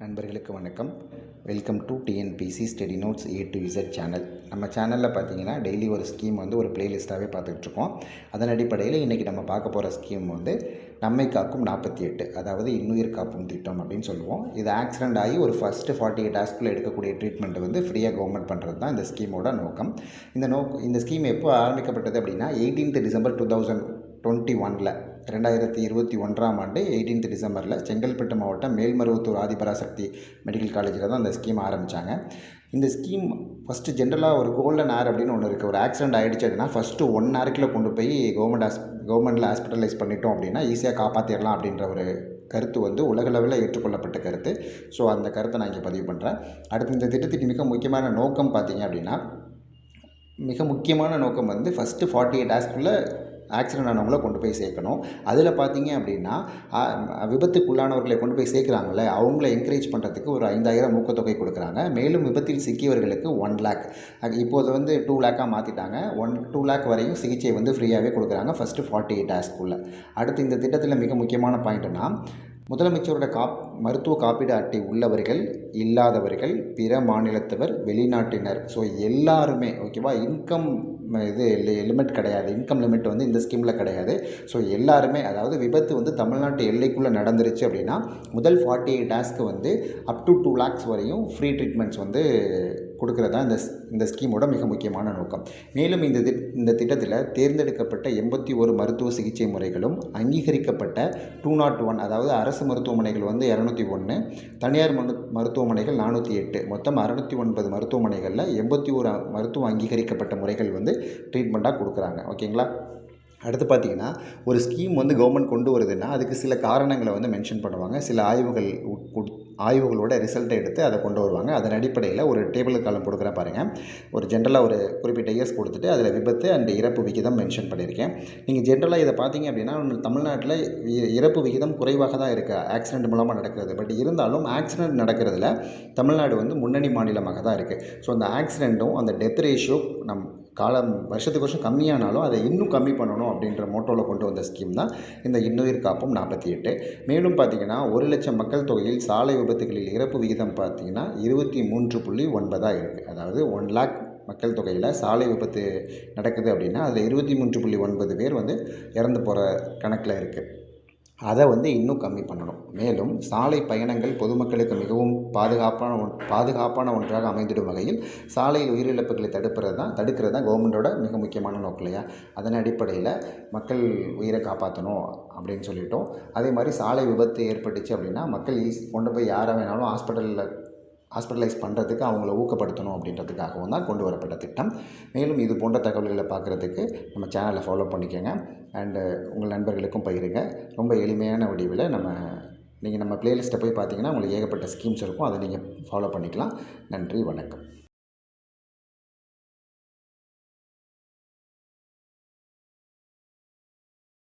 நண்பர்களுக்கு வணக்கம். Welcome to TNPSC study notes A to Z channel நம்ம சேனலில் பார்த்தீங்கன்னா டெய்லி ஒரு ஸ்கீம் வந்து ஒரு பிளேலிஸ்ட்டாகவே பார்த்துட்ருக்கோம் அதன் அடிப்படையில் இன்றைக்கி நம்ம பார்க்க போகிற ஸ்கீம் வந்து நம்மை காக்கும் நாற்பத்தி எட்டு அதாவது இன்னுயிர் காப்பும் திட்டம் அப்படின்னு சொல்லுவோம். இது ஆக்சிடென்ட் ஆகி ஒரு ஃபஸ்ட்டு ஃபார்ட்டி எயிட் ஹாஸ்க்குள்ளே எடுக்கக்கூடிய ட்ரீட்மெண்ட் வந்து ஃப்ரீயாக கவர்மெண்ட் பண்ணுறது தான் இந்த ஸ்கீமோட நோக்கம். இந்த நோக் இந்த ஸ்கீம் எப்போ ஆரம்பிக்கப்பட்டது அப்படின்னா eighteenth December two thousand twenty ஒனில் ரெண்டாயிரத்தி இருபத்தி ஒன்றாம் ஆண்டு எயிட்டீன்த் டிசம்பரில் செங்கல்பட்டு மாவட்டம் மேல்மருவத்தூர் ஆதிபராசக்தி மெடிக்கல் காலேஜில் தான் அந்த ஸ்கீம் ஆரம்பித்தாங்க இந்த ஸ்கீம் ஃபஸ்ட்டு ஜென்ரலாக ஒரு கோல்டன் ஏர் அப்படின்னு ஒன்று இருக்குது ஒரு ஆக்சிடென்ட் ஆகிடுச்சு அப்படின்னா ஃபஸ்ட்டு ஒன் ஹேருக்குள்ளே கொண்டு போய் கவர்மெண்ட் ஹாஸ் கவர்மெண்ட்டில் ஹாஸ்பிட்டலைஸ் பண்ணிட்டோம் அப்படின்னா ஈஸியாக காப்பாற்றிடலாம் அப்படின்ற ஒரு கருத்து வந்து உலகளவில் ஏற்றுக்கொள்ளப்பட்ட கருத்து. ஸோ அந்த கருத்தை நான் இங்கே பதிவு பண்ணுறேன் அடுத்து இந்த திட்டத்தின் மிக முக்கியமான நோக்கம் பார்த்தீங்க அப்படின்னா மிக முக்கியமான நோக்கம் வந்து ஃபஸ்ட்டு ஃபார்ட்டி எயிட் ஹாஸ்க்குள்ளே ஆக்சிடென்ட் ஆனவங்களை கொண்டு போய் சேர்க்கணும். அதில் பார்த்தீங்க அப்படின்னா விபத்துக்குள்ளானவர்களை கொண்டு போய் சேர்க்குறாங்களே அவங்கள என்கரேஜ் பண்ணுறதுக்கு ஒரு ஐந்தாயிரம் ஊக்கத்தொகை கொடுக்குறாங்க. மேலும் விபத்தில் சிக்கியவர்களுக்கு ஒன் லேக் இப்போது வந்து டூ லேக்காக மாற்றிட்டாங்க ஒன் டூ லேக் வரையும் சிகிச்சை வந்து ஃப்ரீயாகவே கொடுக்குறாங்க ஃபஸ்ட்டு ஃபார்ட்டி எயிட் ஹாஸ்க்குள்ளே அடுத்து இந்த திட்டத்தில் மிக முக்கியமான பாயிண்ட்னா முதலமைச்சரோட காப் மருத்துவ காப்பீடு அட்டை உள்ளவர்கள் இல்லாதவர்கள் பிற மாநிலத்தவர் வெளிநாட்டினர். ஸோ எல்லாருமே ஓகேவா இன்கம் இது லிமிட் கிடையாது. இன்கம் லிமிட் வந்து இந்த ஸ்கீமில் கிடையாது. ஸோ எல்லாருமே அதாவது விபத்து வந்து தமிழ்நாட்டு எல்லைக்குள்ளே நடந்துருச்சு அப்படின்னா முதல் ஃபார்ட்டி எயிட் டேஸ்க்கு வந்து அப் டு டூ லேக்ஸ் வரையும் ஃப்ரீ ட்ரீட்மெண்ட்ஸ் வந்து கொடுக்குறதா இந்த இந்த ஸ்கீமோட மிக முக்கியமான நோக்கம். மேலும் இந்த திட் இந்த திட்டத்தில் தேர்ந்தெடுக்கப்பட்ட எண்பத்தி ஒரு மருத்துவ சிகிச்சை முறைகளும் அங்கீகரிக்கப்பட்ட டூ நாட் ஒன் அதாவது அரசு மருத்துவமனைகள் வந்து இரநூத்தி ஒன்று தனியார் மரு மருத்துவமனைகள் நானூற்றி எட்டு. மொத்தம் அறநூற்றி ஒன்பது மருத்துவமனைகளில் எண்பத்தி ஒரு மருத்துவம் அங்கீகரிக்கப்பட்ட முறைகள் வந்து ட்ரீட்மெண்ட்டாக கொடுக்குறாங்க. ஓகேங்களா அடுத்து பார்த்திங்கன்னா ஒரு ஸ்கீம் வந்து கவர்மெண்ட் கொண்டு வருதுன்னா அதுக்கு சில காரணங்களை வந்து மென்ஷன் பண்ணுவாங்க. சில ஆய்வுகள் ஆய்வுகளோட ரிசல்ட்டை எடுத்து அதை கொண்டு வருவாங்க. அதன் அடிப்படையில் ஒரு டேபிள் காலம் கொடுக்குறேன் பாருங்கள் ஒரு ஜென்ரலாக ஒரு குறிப்பிட்ட இயர்ஸ் கொடுத்துட்டு அதில் விபத்து அண்ட் இறப்பு விகிதம் மென்ஷன் பண்ணியிருக்கேன். நீங்கள் ஜென்ரலாக இதை பார்த்தீங்க அப்படின்னா தமிழ்நாட்டில் இறப்பு விகிதம் குறைவாக தான் இருக்குது ஆக்சிடென்ட் மூலமாக நடக்கிறது. பட் இருந்தாலும் ஆக்சிடென்ட் நடக்கிறதுல தமிழ்நாடு வந்து முன்னணி மாநிலமாக தான் இருக்குது ஸோ அந்த ஆக்சிடெண்ட்டும் அந்த டெத் ரேஷியோ நம் காலம் வருஷத்துக்கு வருஷம் கம்மியானாலும் அதை இன்னும் கம்மி பண்ணணும் அப்படின்ற மோட்டோவில் கொண்டு வந்த ஸ்கீம் தான் இந்த இன்னுயிர் காப்பும் நாற்பத்தி எட்டு. மேலும் பார்த்திங்கன்னா ஒரு லட்சம் மக்கள் தொகையில் சாலை விபத்துகளில் இறப்பு விகிதம் பார்த்திங்கன்னா இருபத்தி மூன்று புள்ளி ஒன்பதாக இருக்குது அதாவது ஒன் லேக் மக்கள் தொகையில் சாலை விபத்து நடக்குது அப்படின்னா அதில் இருபத்தி மூன்று புள்ளி ஒன்பது பேர் வந்து இறந்து போகிற கணக்கில் இருக்குது அதை வந்து இன்னும் கம்மி பண்ணணும். மேலும் சாலை பயணங்கள் பொதுமக்களுக்கு மிகவும் பாதுகாப்பான ஒன் பாதுகாப்பான ஒன்றாக அமைந்திடும் வகையில் சாலையில் உயிரிழப்புகளை தடுப்பது தான் தடுக்கிறது தான் கவர்மெண்ட்டோட மிக முக்கியமான நோக்கம் இல்லையா? அதன் அடிப்படையில் மக்கள் உயிரை காப்பாற்றணும் அப்படின்னு சொல்லிட்டோம். அதே மாதிரி சாலை விபத்து ஏற்பட்டுச்சு அப்படின்னா மக்கள் ஈஸி கொண்டு போய் யாரை வேணாலும் ஹாஸ்பிட்டலில் ஹாஸ்பிட்டலைஸ் பண்ணுறதுக்கு அவங்கள ஊக்கப்படுத்தணும் அப்படின்றதுக்காகவும் தான் கொண்டு வரப்பட்ட திட்டம். மேலும் இது போன்ற தகவல்களை பார்க்குறதுக்கு நம்ம சேனலை ஃபாலோ பண்ணிக்கோங்க. அண்டு உங்கள் நண்பர்களுக்கும் பகிருங்க. ரொம்ப எளிமையான வடிவில் நம்ம நீங்கள் நம்ம ப்ளேலிஸ்ட்டை போய் பார்த்தீங்கன்னா உங்களுக்கு ஏகப்பட்ட ஸ்கீம்ஸ் இருக்கும். அதை நீங்கள் ஃபாலோ பண்ணிக்கலாம். நன்றி வணக்கம்.